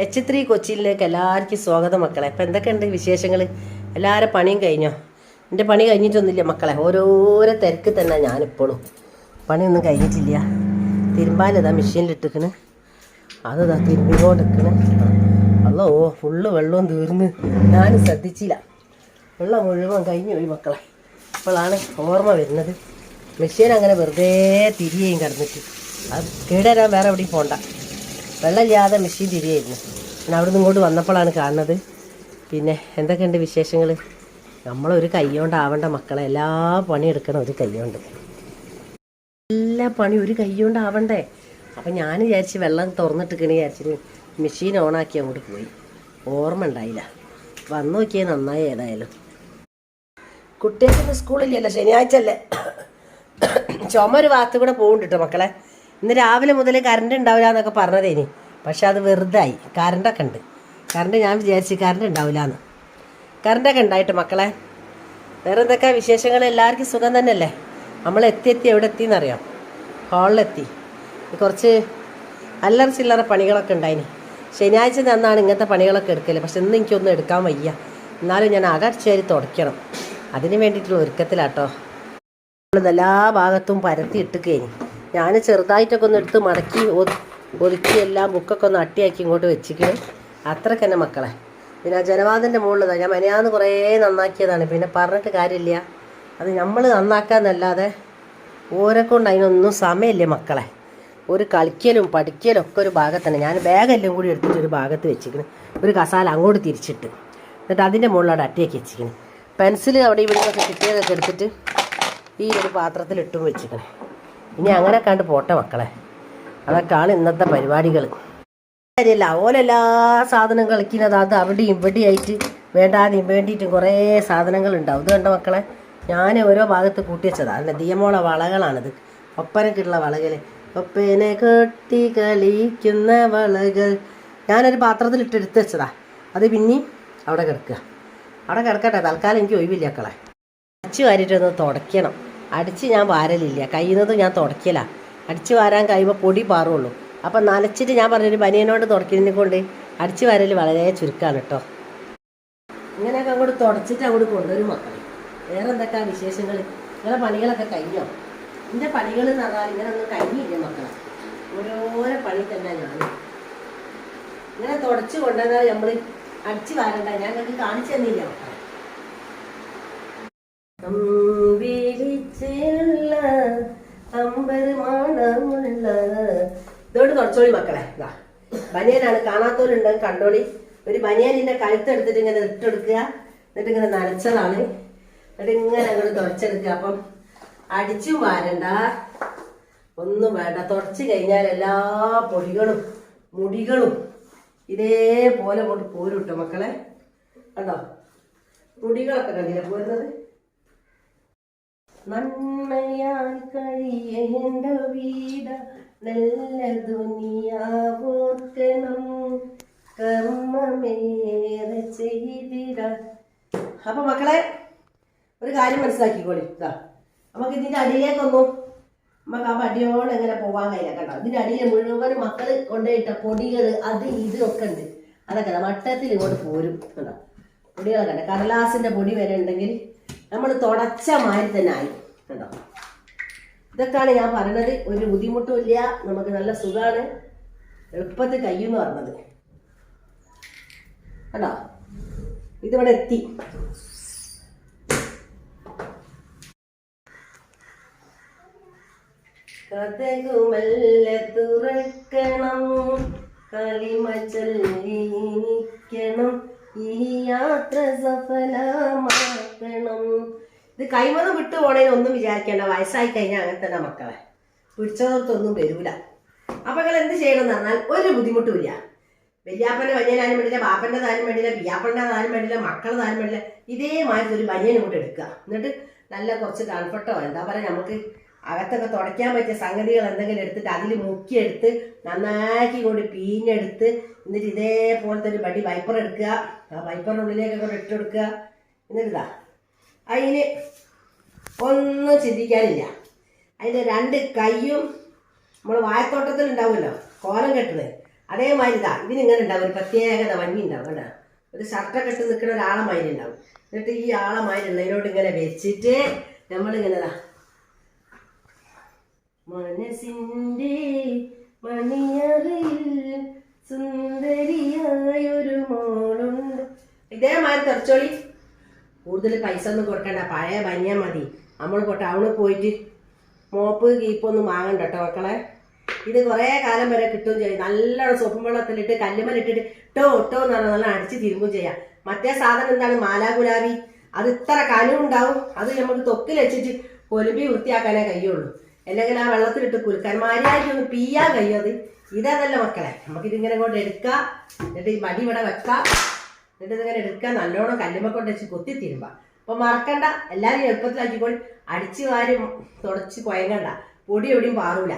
H three കൊച്ചിയിലേക്ക് എല്ലാവർക്കും സ്വാഗതം മക്കളെ. അപ്പം എന്തൊക്കെയുണ്ട് വിശേഷങ്ങൾ എല്ലാവരും പണിയും കഴിഞ്ഞോ? എന്റെ പണി കഴിഞ്ഞിട്ടൊന്നുമില്ല മക്കളെ. ഓരോരോ തിരക്ക് തന്നെ ഞാനിപ്പോഴും. പണിയൊന്നും കഴിഞ്ഞിട്ടില്ല. തിരുമ്പാലിതാ മെഷീനിലിട്ടിക്കണ് അത് ഇതാ തിരുമ്പിക്കൊണ്ടിരിക്കണ് അല്ലോ ഫുള്ള് വെള്ളവും തീർന്ന് ഞാൻ ശ്രദ്ധിച്ചില്ല. വെള്ളം മുഴുവൻ കഴിഞ്ഞു പോയി മക്കളെ. ഇപ്പോഴാണ് ഓർമ്മ വരുന്നത്. മെഷീൻ അങ്ങനെ വെറുതെ തിരിയേയും കിടന്നിട്ട്. അത് കേടരാൻ വേറെ എവിടെയും പോണ്ട. വെള്ളമില്ലാതെ മെഷീൻ തിരിയായിരുന്നു പിന്നെ അവിടെ നിന്ന് ഇങ്ങോട്ട് വന്നപ്പോഴാണ് കാണുന്നത്. പിന്നെ എന്തൊക്കെയുണ്ട് വിശേഷങ്ങൾ നമ്മളൊരു കൈയോണ്ടാവേണ്ട മക്കളെ. എല്ലാ പണിയെടുക്കണം ഒരു കൈകൊണ്ട് എല്ലാ പണി ഒരു കൈകൊണ്ട് ആവണ്ടേ അപ്പം ഞാൻ വിചാരിച്ച് വെള്ളം തുറന്നിട്ടിക്കണ വിചാരിച്ചിട്ട് മെഷീൻ ഓണാക്കി അങ്ങോട്ട് പോയി. ഓർമ്മ ഉണ്ടായില്ല. വന്നു നോക്കിയത് നന്നായി ഏതായാലും. കുട്ടികൾക്ക് സ്കൂളില്ലല്ലോ. ശനിയാഴ്ച അല്ലേ? ചുമ ഒരു ഭാഗത്ത് കൂടെ പോകുന്നുണ്ട് കേട്ടോ മക്കളെ. ഇന്ന് രാവിലെ മുതൽ കറണ്ട് ഉണ്ടാവില്ല എന്നൊക്കെ പറഞ്ഞതേനി. പക്ഷെ അത് വെറുതായി. കറണ്ടൊക്കെ ഉണ്ട്. കറണ്ട് ഞാൻ വിചാരിച്ചു കറണ്ട് ഉണ്ടാവില്ല എന്ന്. കറണ്ടൊക്കെ ഉണ്ടായിട്ട് മക്കളെ. വേറെ എന്തൊക്കെ വിശേഷങ്ങൾ? എല്ലാവർക്കും സുഖം തന്നെയല്ലേ? നമ്മൾ എത്തി എത്തി എവിടെ എത്തി എന്നറിയാം? ഹാളിലെത്തി കുറച്ച് അല്ലറ ചില്ലറ പണികളൊക്കെ ഉണ്ടായിന്. ശനിയാഴ്ച നന്നാണ് ഇങ്ങനത്തെ പണികളൊക്കെ എടുക്കൽ. പക്ഷെ ഇന്ന് എനിക്കൊന്നും എടുക്കാൻ വയ്യ. എന്നാലും ഞാൻ അകടിച്ചേരി തുടയ്ക്കണം അതിന് വേണ്ടിയിട്ടുള്ള ഒരുക്കത്തിലാട്ടോ. നമ്മൾ എല്ലാ ഭാഗത്തും പരത്തി ഇട്ടുകഴിഞ്ഞു ഞാൻ ചെറുതായിട്ടൊക്കെ ഒന്ന് എടുത്ത് മടക്കി ഒതുക്കി എല്ലാം ബുക്കൊക്കെ ഒന്ന് അട്ടിയാക്കി ഇങ്ങോട്ട് വെച്ചിട്ട് അത്രയ്ക്ക് തന്നെ മക്കളെ. പിന്നെ ജനവാദന്റെ മുകളിൽ ഞാൻ മനയാന്ന് കുറേ നന്നാക്കിയതാണ്. പിന്നെ പറഞ്ഞിട്ട് കാര്യമില്ല. അത് നമ്മൾ നന്നാക്കാന്നല്ലാതെ ഓരെ കൊണ്ട് അതിനൊന്നും സമയമില്ല മക്കളെ. ഒരു കളിക്കലും പഠിക്കലും ഒക്കെ ഒരു ഭാഗത്താണ് ഞാൻ ബാഗെല്ലാം കൂടി എടുത്തിട്ട് ഒരു ഭാഗത്ത് വെച്ചിരിക്കുന്നു ഒരു കസാല അങ്ങോട്ട് തിരിച്ചിട്ട്. എന്നിട്ട് അതിന്റെ മുകളിലാണ് അട്ടിയൊക്കെ വെച്ചിരിക്കുന്നത് പെൻസിൽ അവിടെ ഇവിടെ കിട്ടിയതൊക്കെ എടുത്തിട്ട് ഈ ഒരു പാത്രത്തിൽ ഇട്ടും വെച്ചിരിക്കണേ ഇനി അങ്ങനെ കണ്ട് പോട്ടെ മക്കളെ. അതൊക്കെയാണ് ഇന്നത്തെ പരിപാടികൾ കാര്യമല്ല ഓലെല്ലാ സാധനം കളിക്കുന്നത് അത് അവിടെയും ഇവിടെ ആയിട്ട് വേണ്ടാതെയും വേണ്ടിയിട്ടും കുറേ സാധനങ്ങൾ ഉണ്ടാവും ഇത് കണ്ട മക്കളെ? ഞാൻ ഓരോ ഭാഗത്ത് കൂട്ടി വെച്ചതാണ് അല്ല ദിയമോള വളകളാണിത്. ഒപ്പനക്കിട്ടുള്ള വളകൾ ഒപ്പനെ കെട്ടി കളിക്കുന്ന വളകൾ. ഞാനൊരു പാത്രത്തിൽ ഇട്ട് എടുത്ത് വെച്ചതാ. അത് പിന്നെയും അവിടെ കിടക്കുക. അവിടെ കിടക്കട്ടെ. തൽക്കാലം എനിക്ക് ഒഴിവില്ല മക്കളെ. അച്ചു കാര്യമായിട്ടൊന്ന് തുടയ്ക്കണം. അടിച്ച് ഞാൻ വാരലില്ല. കഴിയുന്നത് ഞാൻ തുടക്കില്ല അടിച്ച് വാരാൻ കഴിയുമ്പോൾ പൊടി പാറുള്ളൂ. അപ്പം നനച്ചിട്ട് ഞാൻ പറഞ്ഞൊരു ബനിയനോട് തുടക്കുന്നതിനെ കൊണ്ട് അടിച്ച് വാരൽ വളരെ ചുരുക്കമാണ് കേട്ടോ ഇങ്ങനെയൊക്കെ അങ്ങോട്ട് തുടച്ചിട്ട് അങ്ങോട്ട് കൊണ്ടുവരും മക്കളെ. വേറെ എന്തൊക്കെയാ വിശേഷങ്ങൾ ഇങ്ങനെ പണികളൊക്കെ കഴിഞ്ഞോ? എന്റെ പണികൾ എന്ന് പറഞ്ഞാൽ ഇങ്ങനെ ഒന്നും കഴിഞ്ഞില്ല മക്കളെ. ഓരോരോ പണി തന്നെ ഞാൻ ഇങ്ങനെ തുടച്ച് കൊണ്ടുവന്നാൽ നമ്മൾ അടിച്ച് വാരണ്ട. ഞാൻ നിങ്ങൾക്ക് കാണിച്ചു തന്നില്ല മക്കളെ. ഇതോട് തുടച്ചോളി മക്കളെ. ഇതാ ബനിയനാണ്. കാണാത്തവരുണ്ട് കണ്ടോളി. ഒരു ബനിയനിന്റെ കഴുത്തെടുത്തിട്ട് ഇങ്ങനെ ഇട്ടെടുക്കുക. എന്നിട്ട് ഇങ്ങനെ നനച്ചതാണ്. എന്നിട്ട് ഇങ്ങനെ അങ്ങോട്ട് തുടച്ചെടുക്കുക. അപ്പം അടിച്ചും വാരണ്ട. ഒന്നും വേണ്ട. തുടച്ചു കഴിഞ്ഞാൽ എല്ലാ പൊടികളും മുടികളും ഇതേപോലെ കൊണ്ട് പോരും കേട്ടോ മക്കളെ. കണ്ടോ? മുടികളൊക്കെ കണ്ടില്ല പോരുന്നത്? നന്മയാൽ കഴിയേണ്ട വീട നല്ല ദുനിയാവോർക്കണം കർമ്മമേറെ ചെയ്തിട. അപ്പൊ മക്കളെ ഒരു കാര്യം മനസ്സിലാക്കിക്കോളി. ഇതാ നമുക്ക് ഇതിന്റെ അടിയിലേക്കൊന്നും നമുക്ക് ആ വടിയോടെ എങ്ങനെ പോവാൻ കഴിയില്ല കേട്ടോ. ഇതിന്റെ അടിയിൽ മുഴുവൻ മക്കൾ കൊണ്ടുപോയിട്ട പൊടികൾ അത് ഇത് ഒക്കെ ഉണ്ട്. അതൊക്കെ മട്ടത്തിൽ ഇങ്ങോട്ട് പോരും കേട്ടോ. പൊടികളൊക്കെ കടലാസിന്റെ പൊടി വരെ ഉണ്ടെങ്കിൽ നമ്മൾ തുടച്ച മാതിരി തന്നെ ആയി കേട്ടോ. ഇതൊക്കെയാണ് ഞാൻ പറഞ്ഞത്. ഒരു ബുദ്ധിമുട്ടും ഇല്ല. നമുക്ക് നല്ല സുഖമാണ് എളുപ്പത്തിൽ കഴിയുമെന്ന് പറഞ്ഞത്. കേട്ടോ ഇതിവിടെ എത്തി. കഥകുമല്ല തുറക്കണം. കളിമ ചൊല്ലിക്കണം ഇത് കൈമന്ന് വിട്ടു പോണേന്ന് ഒന്നും വിചാരിക്കേണ്ട വയസ്സായി കഴിഞ്ഞാൽ അങ്ങനെ തന്നെ മക്കളെ. പിടിച്ചതോർത്തൊന്നും വരൂല. അപ്പൊ നിങ്ങൾ എന്ത് ചെയ്യണം എന്ന് പറഞ്ഞാൽ ഒരു ബുദ്ധിമുട്ടുമില്ല വല്യാപ്പന്റെ ബനിയനാനും വേണ്ടില്ല ബാപ്പന്റെ താനും വേണ്ടില്ല വിയാപ്പന്റെ താനും വേണ്ടില്ല മക്കളെ താനും വേണ്ടില്ല ഇതേമാതിരി ഒരു ബനിയൻ ഇങ്ങോട്ട് എടുക്കുക. എന്നിട്ട് നല്ല കുറച്ച് കംഫർട്ടോ എന്താ പറയുക നമുക്ക് അകത്തൊക്കെ തുടയ്ക്കാൻ പറ്റിയ സംഗതികൾ എന്തെങ്കിലും എടുത്തിട്ട് അതിൽ മുക്കിയെടുത്ത് നന്നാക്കി കൊണ്ട് പീഞ്ഞെടുത്ത് എന്നിട്ട് ഇതേപോലത്തെ ഒരു ബടി വൈപ്പർ എടുക്കുക. ആ വൈപ്പറിനുള്ളിലേക്കൊക്കെ ഇട്ടെടുക്കുക എന്നിട്ടിതാ. അതിന് ഒന്നും ചിന്തിക്കാനില്ല. അതിന്റെ രണ്ട് കൈയും നമ്മൾ വായത്തോട്ടത്തിൽ ഉണ്ടാവുമല്ലോ കോലം കെട്ടുന്നത് അതേമാതിരി ഇതാ ഇതിനിങ്ങനെ ഉണ്ടാവും. ഒരു പ്രത്യേകത ഭംഗി ഉണ്ടാവും കേട്ടോ. ഒരു ഷർട്ടൊക്കെ ഇട്ട് നിൽക്കുന്ന ഒരാളെ മാതിരി ഉണ്ടാവും. എന്നിട്ട് ഈ ആളെ മാതിരി ഉള്ളതിനോട് ഇങ്ങനെ വെച്ചിട്ട് നമ്മളിങ്ങനെ ഇതാ. മനസ്സിന്റെ മണിയറയിൽ സുന്ദരിയായൊരു മോളുണ്ട്. ഇതേമാതിരി തെറച്ചോളി. കൂടുതൽ പൈസ ഒന്നും കൊടുക്കണ്ട. പഴയ ബനിയ മതി. നമ്മൾ ഇപ്പോൾ ടൗണിൽ പോയിട്ട് മോപ്പ് കീപ്പൊന്നും വാങ്ങണ്ട കേട്ടോ മക്കളെ. ഇത് കുറേ കാലം വരെ കിട്ടുകയും ചെയ്യും. നല്ലോണം സോപ്പും വെള്ളത്തിലിട്ട് കല്ലുമലിട്ടിട്ട് ഇട്ടോ ഇട്ടോ എന്ന് പറഞ്ഞാൽ നല്ല അടിച്ച് തിരുമ്പും ചെയ്യാം. മറ്റേ സാധനം എന്താണ്? മാലാ ഗുലാബി. അത് ഇത്ര കനം ഉണ്ടാവും. അത് നമുക്ക് തൊക്കിൽ വെച്ചിട്ട് കൊലുമ്പി വൃത്തിയാക്കാനേ കഴിയുള്ളൂ. അല്ലെങ്കിൽ ആ വെള്ളത്തിലിട്ട് കുലുക്കാൻ ഒന്ന് പീയാൻ കഴിയും അത്. ഇതല്ല മക്കളെ. നമുക്കിതിങ്ങനെ കൊണ്ട് എടുക്കാം. എന്നിട്ട് ഈ മടി ഇവിടെ വെക്കാം. എന്നിട്ട് ഇതിങ്ങനെ എടുക്കാൻ നല്ലോണം കല്ലുമ്മ കൊണ്ട് വെച്ച് കൊത്തി തിരുമ്പാം. അപ്പൊ മറക്കണ്ട. എല്ലാവരും എളുപ്പത്തിലാക്കിക്കോൾ അടിച്ചു വാരി തുടച്ച് കുഴങ്ങണ്ട. പൊടി എവിടെയും പാറൂല.